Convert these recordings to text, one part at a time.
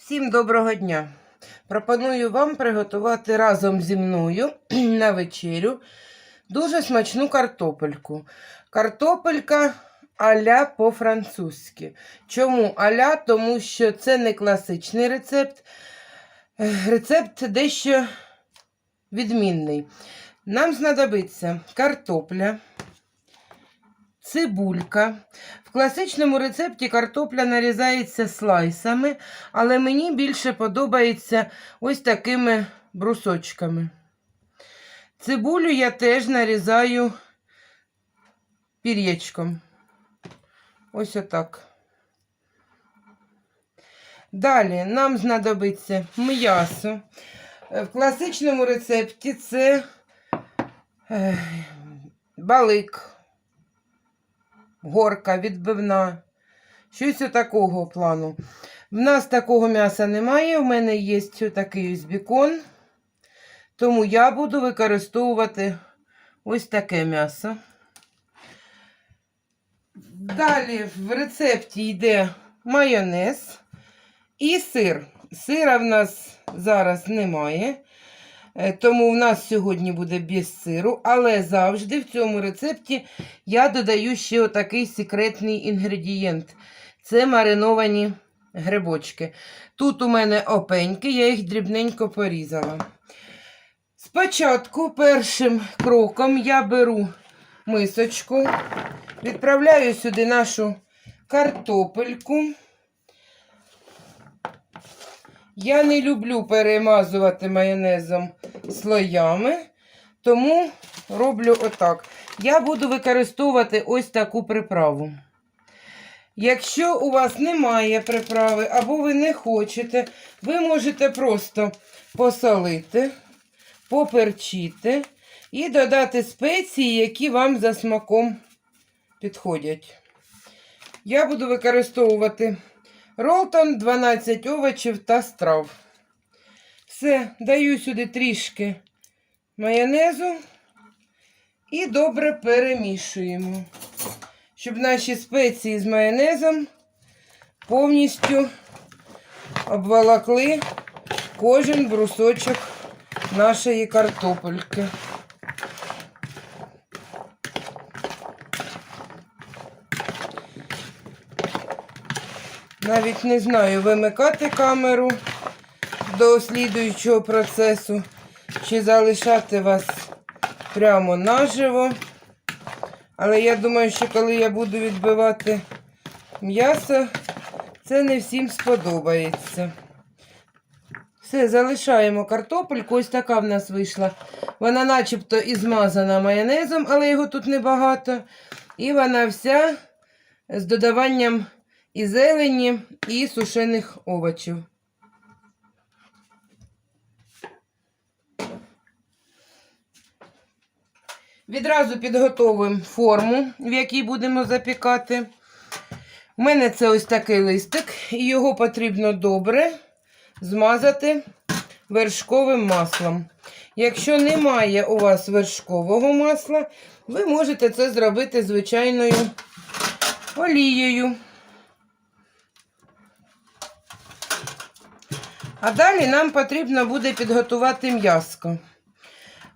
Всім доброго дня! Пропоную вам приготувати разом зі мною на вечерю дуже смачну картопельку. Картопелька аля по-французьки. Чому аля? Тому що це не класичний рецепт. Рецепт дещо відмінний. Нам знадобиться картопля, цибулька. В класичному рецепті картопля нарізається слайсами, але мені більше подобається ось такими брусочками. Цибулю я теж нарізаю пір'ячком. Ось отак. Далі нам знадобиться м'ясо. В класичному рецепті це е, балик, горка, відбивна. Щось такого плану. В нас такого м'яса немає. У мене є такий ось бікон. Тому я буду використовувати ось таке м'ясо. Далі в рецепті йде майонез і сир. Сира в нас зараз немає. Е, Тому в нас сьогодні буде без сиру, але завжди в цьому рецепті я додаю ще отакий секретний інгредієнт. Це мариновані грибочки. Тут у мене опеньки, я їх дрібненько порізала. Спочатку першим кроком я беру мисочку, відправляю сюди нашу картопельку. Я не люблю перемазувати майонезом слоями, тому роблю отак. Я буду використовувати ось таку приправу. Якщо у вас немає приправи або ви не хочете, ви можете просто посолити, поперчити і додати спеції, які вам за смаком підходять. Я буду використовувати Ролтон 12 овочів та страв. Все, даю сюди трішки майонезу і добре перемішуємо, щоб наші спеції з майонезом повністю обволокли кожен брусочок нашої картопельки. Навіть не знаю, вимикати камеру до слідуючого процесу, чи залишати вас прямо наживо. Але я думаю, що коли я буду відбивати м'ясо, це не всім сподобається. Все, залишаємо картопельку. Ось така в нас вийшла. Вона начебто і змазана майонезом, але його тут небагато. І вона вся з додаванням і зелені, і сушених овочів. Відразу підготовимо форму, в якій будемо запікати. У мене це ось такий листик, і його потрібно добре змазати вершковим маслом. Якщо немає у вас вершкового масла, ви можете це зробити звичайною олією. А далі нам потрібно буде підготувати м'яско.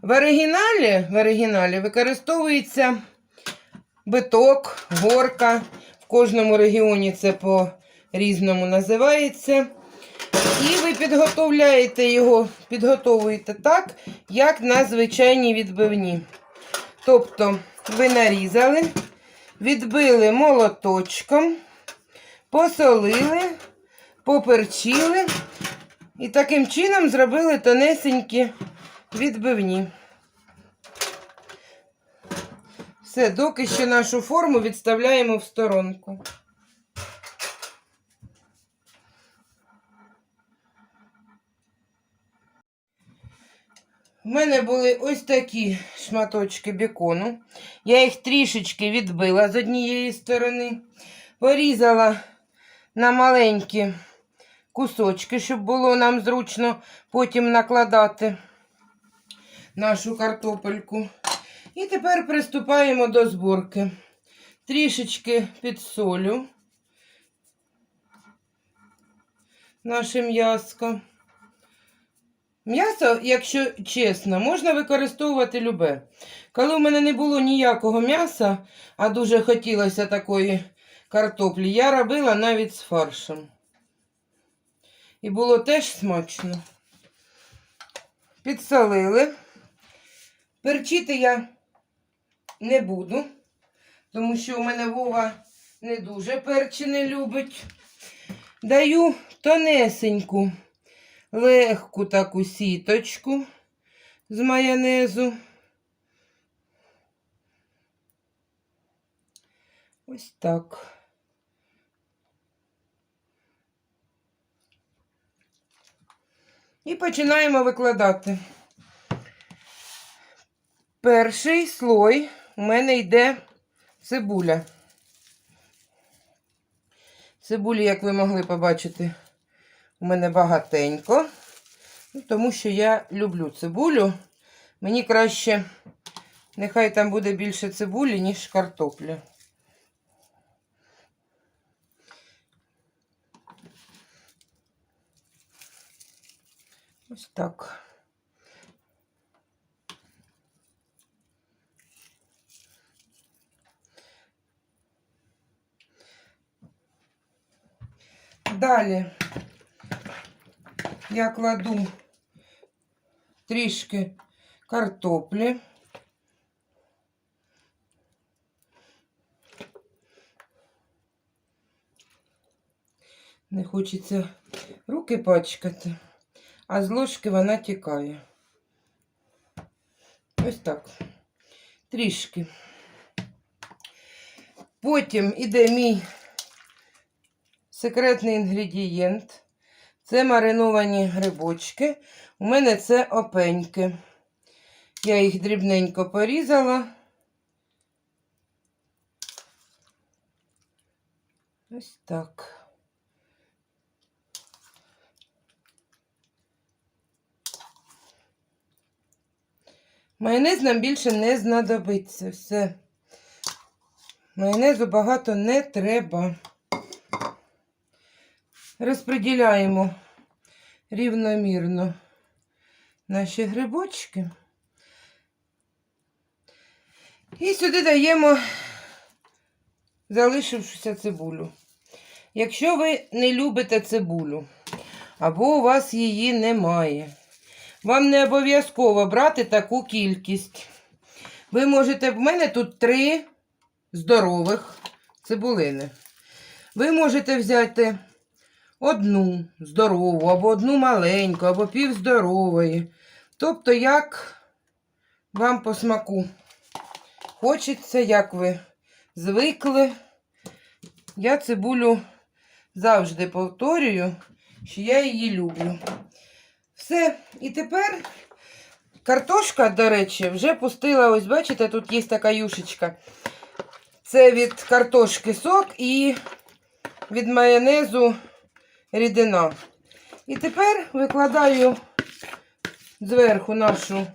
В оригіналі, в оригіналі використовується биток, горка. В кожному регіоні це по-різному називається. І ви підготовляєте його, підготовуєте так, як на звичайній відбивні. Тобто, ви нарізали, відбили молоточком, посолили, поперчили. І таким чином зробили тонесенькі відбивні. Все, доки що нашу форму відставляємо в сторонку. У мене були ось такі шматочки бекону. Я їх трішечки відбила з однієї сторони, порізала на маленькі кусочки, щоб було нам зручно потім накладати нашу картопельку. І тепер приступаємо до зборки. Трішечки підсолю. наше м'яско. М'ясо, якщо чесно, можна використовувати любе. Коли в мене не було ніякого м'яса, а дуже хотілося такої картоплі, я робила навіть з фаршем. І було теж смачно. Підсолили. Перчити я не буду, тому що у мене Вова не дуже перчі любить. Даю тонесеньку, легку таку сіточку з майонезу. Ось так. І починаємо викладати. Перший слой у мене йде цибуля. Цибулі, як ви могли побачити, у мене багатенько. Ну, тому що я люблю цибулю. Мені краще, нехай там буде більше цибулі, ніж картоплі. Ось так. Далі я кладу трішки картоплі. Не хочеться руки пачкати, А з ложки вона тікає. Ось так. Трішки. Потім іде мій секретний інгредієнт. Це мариновані грибочки. У мене це опеньки. Я їх дрібненько порізала. Ось так. Майонез нам більше не знадобиться. Все. Майонезу багато не треба. Розподіляємо рівномірно наші грибочки. І сюди даємо залишившуся цибулю. Якщо ви не любите цибулю, або у вас її немає, вам не обов'язково брати таку кількість. Ви можете, в мене тут три здорових цибулини. Ви можете взяти одну здорову, або одну маленьку, або півздорової. Тобто, як вам по смаку хочеться, як ви звикли. Я цибулю завжди повторюю, що я її люблю. Все, і тепер картошка, до речі, вже пустила, ось бачите, тут є така юшечка. Це від картошки сок і від майонезу рідина. І тепер викладаю зверху нашу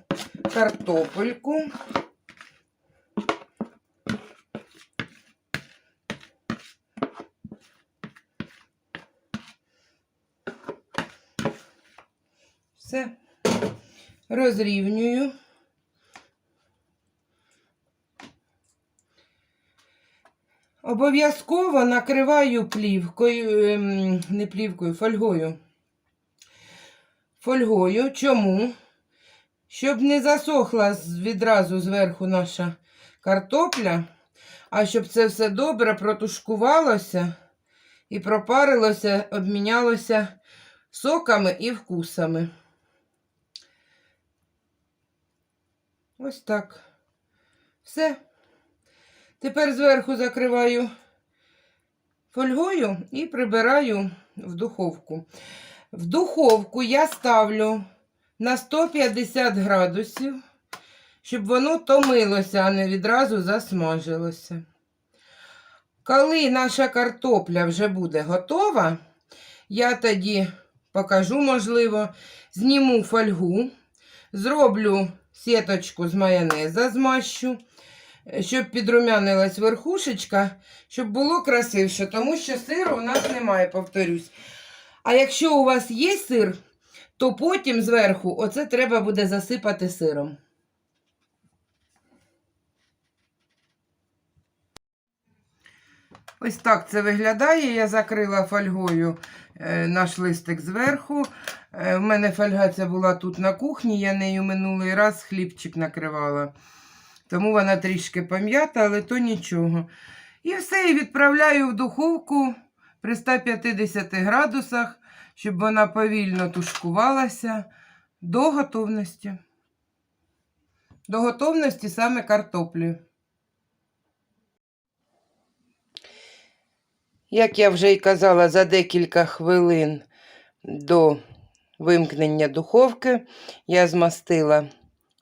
картопельку. Все розрівнюю. Обов'язково накриваю плівкою, ем, не плівкою, фольгою. Фольгою. Чому? Щоб не засохла відразу зверху наша картопля, а щоб це все добре протушкувалося і пропарилося, обмінялося соками і вкусами. Ось так. Все. Тепер зверху закриваю фольгою і прибираю в духовку. В духовку я ставлю на 150 градусів, щоб воно томилося, а не відразу засмажилося. Коли наша картопля вже буде готова, я тоді покажу, можливо, зніму фольгу, зроблю сіточку з майонеза, змащу, щоб підрумянилась верхушечка, щоб було красивше, тому що сиру у нас немає, повторюсь. А якщо у вас є сир, то потім зверху оце треба буде засипати сиром. Ось так це виглядає. Я закрила фольгою е, наш листик зверху. Е, в мене фольга ця була тут на кухні, я нею минулий раз хлібчик накривала. Тому вона трішки пом'ята, але то нічого. І все, і відправляю в духовку при 150 градусах, щоб вона повільно тушкувалася до готовності. До готовності саме картоплі. Як я вже й казала, за декілька хвилин до вимкнення духовки я змастила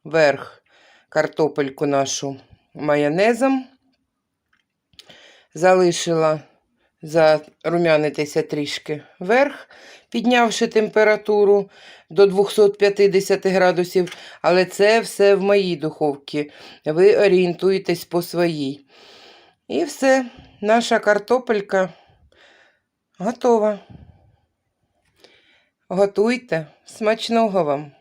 верх картопельку нашу майонезом, залишила зарум'янитися трішки вверх, піднявши температуру до 250 градусів, але це все в моїй духовці. Ви орієнтуєтесь по своїй. І все, наша картопелька готова. Готуйте. Смачного вам!